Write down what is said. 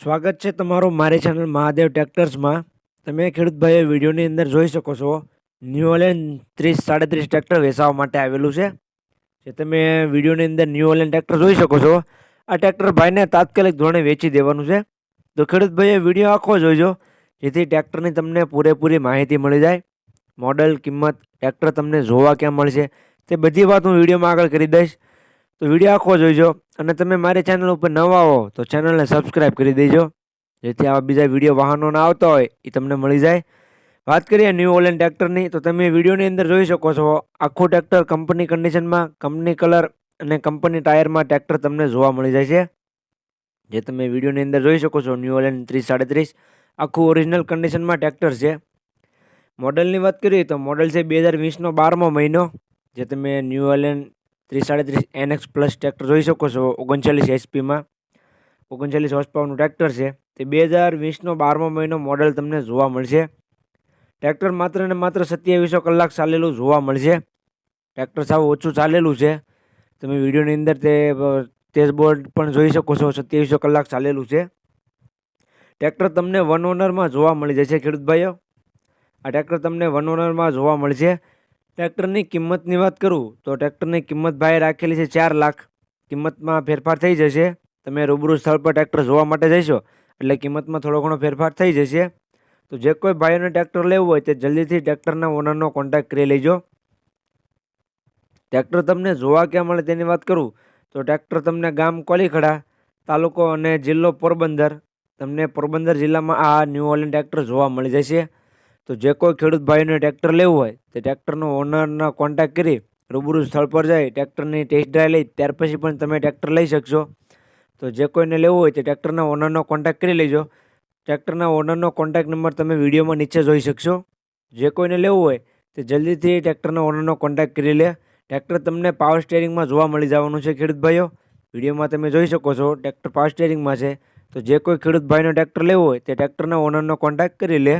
સ્વાગત છે તમારું મારી ચેનલ મહાદેવ ટ્રેક્ટર્સમાં તમે ખેડૂત ભાઈઓ વિડીયોની અંદર જોઈ શકો છો. ન્યૂ ઓલેન ત્રીસ, સાડત્રીસ ટ્રેક્ટર વેચાવા માટે આવેલું છે. જે તમે વિડીયોની અંદર ન્યૂ ઓલેન ટ્રેક્ટર જોઈ શકો છો. આ ટ્રેક્ટર ભાઈને તાત્કાલિક ધોરણે વેચી દેવાનું છે. તો ખેડૂત ભાઈએ વીડિયો આખો જોઈજો જેથી ટ્રેક્ટરની તમને પૂરેપૂરી માહિતી મળી જાય. મોડલ કિંમત ટ્રેક્ટર તમને જોવા ક્યાં મળશે, તે બધી વાત હું વિડીયોમાં આગળ કરી દઈશ. તો વીડિયો આખો જોઈજો અને તમે મારી ચેનલ ઉપર નવા હો તો ચેનલને સબસ્ક્રાઈબ કરી દેજો. જેથી આવા બીજા વીડિયો વાહનોના આવતા હોય એ તમને મળી જાય. વાત કરીએ ન્યૂ ઓલેન ટ્રેક્ટરની તો તમે વિડીયોની અંદર જોઈ શકો છો આખું ટ્રેક્ટર કંપની કન્ડિશનમાં કંપની કલર અને કંપની ટાયરમાં ટ્રેક્ટર તમને જોવા મળી જાય છે. જે તમે વિડીયોની અંદર જોઈ શકો છો ન્યૂ ઓલેન ત્રીસ સાડત્રીસ, આખું ઓરિજિનલ કન્ડિશનમાં ટ્રેક્ટર છે. મોડલની વાત કરીએ તો મોડલ છે બે હજાર વીસનો બારમો મહિનો, જે તમે ન્યૂ ઓલેન ત્રીસ, સાડત્રીસ એનએક્સ પ્લસ ટ્રેક્ટર જોઈ શકો છો, ઓગણચાલીસ એચપીમાં ઓગણચાલીસ હોર્સ ટ્રેક્ટર છે. તે બે હજાર વીસનો બારમો મહિનો મોડલ તમને જોવા મળશે. ટ્રેક્ટર માત્ર ને માત્ર સત્યાવીસો કલાક ચાલેલું જોવા મળશે. ટ્રેક્ટર સાવ ઓછું ચાલેલું છે. તમે વિડીયોની અંદર તે ડેશબોર્ડ પણ જોઈ શકો છો, સત્યાવીસો કલાક ચાલેલું છે. ટ્રેક્ટર તમને વન ઓનરમાં જોવા મળી જશે, ખેડૂત ભાઈઓ. આ ટ્રેક્ટર તમને વન ઓનરમાં જોવા મળશે. ટ્રેક્ટરની કિંમતની વાત કરું, તો ટ્રેક્ટરની કિંમત ભાઈ રાખેલી છે ચાર લાખ. કિંમતમાં ફેરફાર થઈ જશે. તમે રૂબરૂ સ્થળ પર ટ્રેક્ટર જોવા માટે જશો એટલે કિંમતમાં થોડો ઘણો ફેરફાર થઈ જશે. તો જે કોઈ ભાઈઓને ટ્રેક્ટર લેવું હોય તે જલ્દીથી ટ્રેક્ટરના ઓનરનો કોન્ટેક્ટ કરી લેજો. ટ્રેક્ટર તમને જોવા ક્યાં મળે તેની વાત કરું, તો ટ્રેક્ટર તમને ગામ કોલીખડા, તાલુકો અને જિલ્લો પોરબંદર. તમને પોરબંદર જિલ્લામાં આ ન્યૂ ઓલેન ટ્રેક્ટર જોવા મળી જશે. તો જે કોઈ ખેડૂત ભાઈને ટ્રેક્ટર લેવું હોય, તે ટ્રેક્ટરનો ઓનરનો કોન્ટેક્ટ કરી રૂબરૂ સ્થળ પર જઈ ટ્રેક્ટરની ટેસ્ટ ડ્રાઈવ લઈ, ત્યાર પછી પણ તમે ટ્રેક્ટર લઈ શકશો. તો જે કોઈને લેવું હોય તે ટ્રેક્ટરના ઓનરનો કોન્ટેક્ટ કરી લેજો. ટ્રેક્ટરના ઓનરનો કોન્ટેક્ટ નંબર તમે વિડીયોમાં નીચે જોઈ શકશો. જે કોઈને લેવું હોય તે જલ્દીથી ટ્રેક્ટરના ઓનરનો કોન્ટેક્ટ કરી લે. ટ્રેક્ટર તમને પાવર સ્ટેરિંગમાં જોવા મળી જવાનું છે, ખેડૂત ભાઈઓ. વિડીયોમાં તમે જોઈ શકો છો, ટ્રેક્ટર પાવર સ્ટેરિંગમાં છે. તો જે કોઈ ખેડૂત ભાઈનો ટ્રેક્ટર લેવો હોય તે ટ્રેક્ટરના ઓનરનો કોન્ટેક્ટ કરી લે.